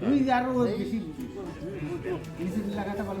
তুমি আরও বেশি লাগাতে পারো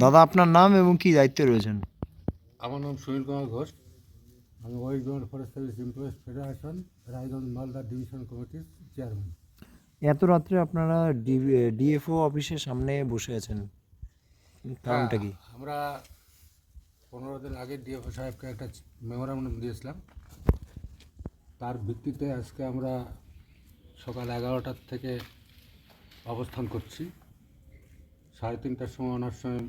দাদা আপনার নাম এবং কি দায়িত্বে রয়েছেন? আমার নাম সুনীল কুমার ঘোষ। আমি West Bengal forest service employees federation Raiganj Malda division কমিটির চেয়ারম্যান। এত রাত্রে আপনারা ডিএফও অফিসের সামনে বসে আছেন। কারণটা কি? আমরা পনেরো দিন আগে ডিএফও সাহেবকে একটা মেমোরান্ডাম দিয়েছিলাম। তার ভিত্তিতে আজকে আমরা সকাল এগারোটার থেকে অবস্থান করছি। সাড়ে তিনটার সময় ওনার সঙ্গে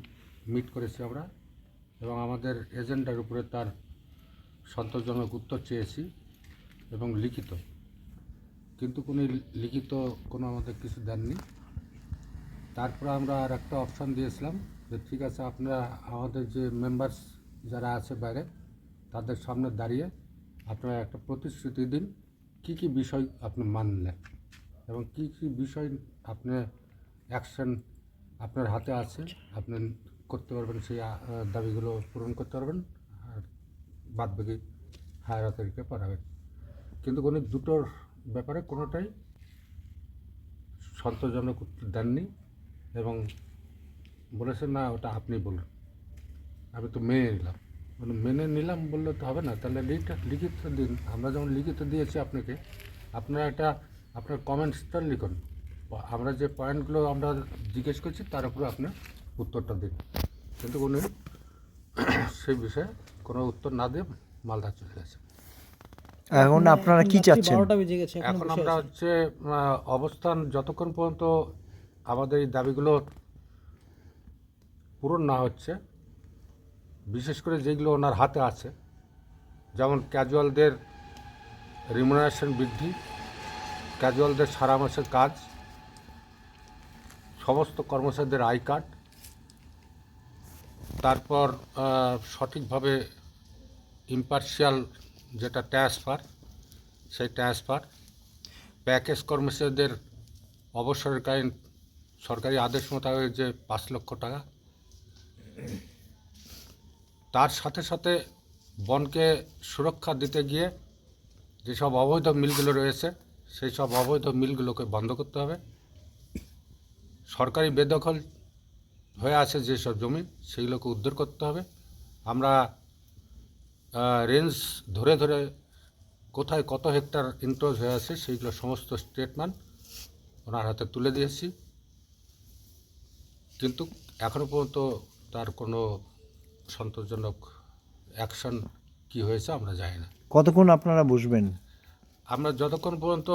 মিট করেছি আমরা এবং আমাদের এজেন্ডার উপরে তার সন্তোষজনক উত্তর চেয়েছি এবং লিখিত। কিন্তু কোনো লিখিত কোনো আমাদের কিছু দেননি। তারপর আমরা আর একটা অপশান দিয়েছিলাম। ঠিক আছে, আপনারা আমাদের যে মেম্বার্স যারা আছে বাইরে, তাদের সামনে দাঁড়িয়ে আপনারা একটা প্রতিশ্রুতি দিন, কি কি বিষয় আপনি মানলেন এবং কি কি বিষয় আপনি অ্যাকশন আপনার হাতে আছে, আপনি করতে পারবেন সেই দাবিগুলো পূরণ করতে পারবেন, আর বাদ বাকি হায়ার অথরিটিকে পাঠাবেন। কিন্তু কোনো দুটোর ব্যাপারে কোনোটাই সন্তোষজনক উত্তর দেননি এবং বলেছেন না ওটা আপনি বলুন। আমি তো মেনে নিলাম। মানে মেনে নিলাম বললে তো হবে না। তাহলে লিখিত লিখিত দিন আমরা যেমন লিখিত দিয়েছি আপনাকে আপনারা একটা আপনার কমেন্টসটা লিখুন। আমরা যে পয়েন্টগুলো আমরা জিজ্ঞেস করছি তার উপরে আপনার উত্তরটা দিন। কিন্তু উনি সেই বিষয়ে কোনো উত্তর না দিয়ে মালদা চলে গেছে। এখন আপনারা কি চাচ্ছেন? এখন আমরা হচ্ছে অবস্থান যতক্ষণ পর্যন্ত আমাদের এই দাবিগুলো পূরণ না হচ্ছে। বিশেষ করে যেগুলো ওনার হাতে আছে, যেমন ক্যাজুয়ালদের রিমুনারেশন বৃদ্ধি ক্যাজুয়ালদের সারা মাসের কাজ, সমস্ত কর্মচারীদের আই কার্ড তারপর সঠিকভাবে ইম্পার্শিয়াল যেটা ট্রান্সফার সেই ট্রান্সফার প্যাকেজ কর্মচারীদের অবসরকালীন সরকারি আদেশ মোতাবেক যে পাঁচ লক্ষ টাকা তার সাথে সাথে বনকে সুরক্ষা দিতে গিয়ে যেসব অবৈধ মিলগুলো রয়েছে, সেই সব অবৈধ মিলগুলোকে বন্ধ করতে হবে। সরকারি বেদখল হয়ে আছে যেসব জমি সেগুলোকে উদ্ধার করতে হবে। আমরা রেঞ্জ ধরে ধরে কোথায় কত হেক্টর ইনক্লোজ হয়ে আছে, সেইগুলো সমস্ত স্টেটমেন্ট ওনার হাতে তুলে দিয়েছি। কিন্তু এখনও পর্যন্ত তার কোনো সন্তোষজনক অ্যাকশন কি হয়েছে আমরা জানি না। কতক্ষণ আপনারা বসবেন? আমরা যতক্ষণ পর্যন্ত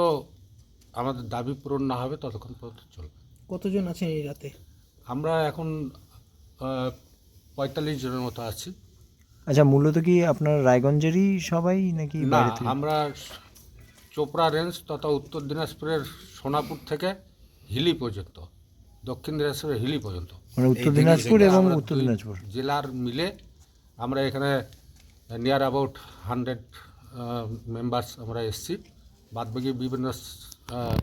আমাদের দাবি পূরণ না হবে ততক্ষণ পর্যন্ত চলবে। কতজন আছেন এই রাতে? আমরা এখন পঁয়তাল্লিশ জনের মতো আছি। আচ্ছা মূলত কি আপনার রায়গঞ্জেরই সবাই নাকি না বাইরে থেকে? আমরা চোপড়া রেঞ্জ তথা উত্তর দিনাজপুরের সোনাপুর থেকে হিলি পর্যন্ত দক্ষিণ দিনাজপুরের হিলি পর্যন্ত। মানে উত্তর দিনাজপুর এবং আমরা উত্তর দিনাজপুর। জেলার মিলে আমরা এখানে নিয়ার অ্যাবাউট হান্ড্রেড মেম্বার্স আমরা এসছি। বাদবাকি বিভিন্ন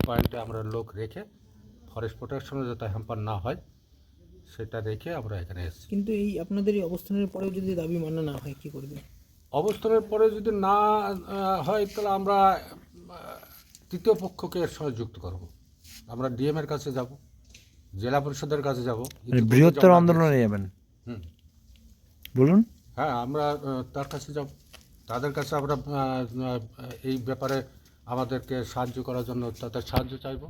পয়েন্টে আমরা লোক রেখে ফরেস্ট প্রোটেকশনে যাতে হ্যাম্পার না হয় সেটা রেখে আমরা এখানে এসেছি। কিন্তু এই আপনাদের এই অবস্থানের পরেও যদি দাবি মানা না হয় কি করবে অবস্থানের পরে যদি না হয় তাহলে আমরা তৃতীয় পক্ষকে এর সঙ্গে যুক্ত করব। আমরা ডিএম এর কাছে যাব। জেলা পরিষদের কাছে যাব। মানে বৃহত্তর আন্দোলনে যাবেন? হুম। বলুন। হ্যাঁ আমরা তার কাছে যাব। তাদের কাছে আমরা এই ব্যাপারে আমাদেরকে সাহায্য করার জন্য তাদের সাহায্য চাইব।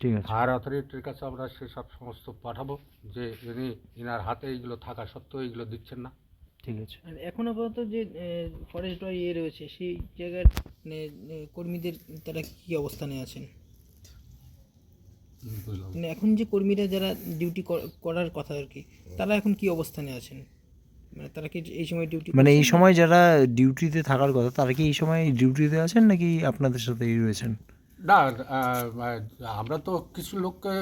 ঠিক আছে। হায়ার অথরিটির কাছে আমরা সেসব সমস্ত পাঠাবো যে ইনি ইনার হাতে এইগুলো থাকা সত্ত্বেও এইগুলো দিচ্ছেন না। ঠিক আছে। আর এখন আপাতত যে ফরেস্ট ইয়ে রয়েছে সেই জায়গার মানে, কর্মীদের তারা কী অবস্থানে আছেন? মানে এখন যে কর্মীরা যারা ডিউটি করার কথা আর কি তারা এখন কি অবস্থানে আছেন? মানে তারা কি এই সময় ডিউটি মানে এই সময় যারা ডিউটিতে থাকার কথা তারা কি এই সময় ডিউটিতে আছেন নাকি আপনাদের সাথেই রয়েছেন? না আমরা তো কিছু লোককে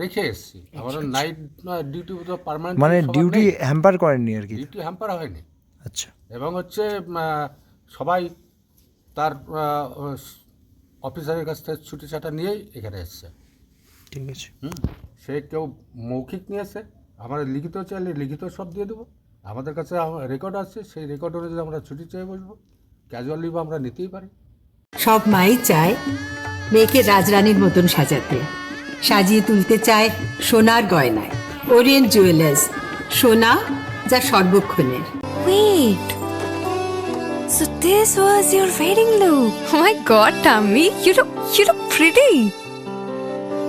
রেখে এসেছি। আমাদের নাইট ডিউটি তো পার্মানেন্ট মানে ডিউটি হ্যাম্পার করেননি আর কি? ডিউটি হ্যাম্পার হয়নি। আচ্ছা। এবং হচ্ছে সবাই তার অফিসারের কাছ থেকে ছুটি ছাটা নিয়েই এখানে এসছে। ঠিক আছে হুম সে কেউ মৌখিক নিয়েছে আমরা লিখিত চাইলে লিখিত সব দিয়ে দেবো আমাদের কাছে রেকর্ড আছে সেই রেকর্ড অনুযায়ী আমরা ছুটি চেয়ে বসবো ক্যাজুয়াল লিভ আমরা নিতেই পারি সব মাই চায় মেয়েকে রাজরানীর মতন সাজাতে সাজিয়ে তুলতে চায় সোনার গয়নায় ওরিয়েন্ট জুয়েলার্স সোনা যা সর্বক্ষণের Wait. So this was your wedding look. Oh my god, Tammy, you look you look pretty.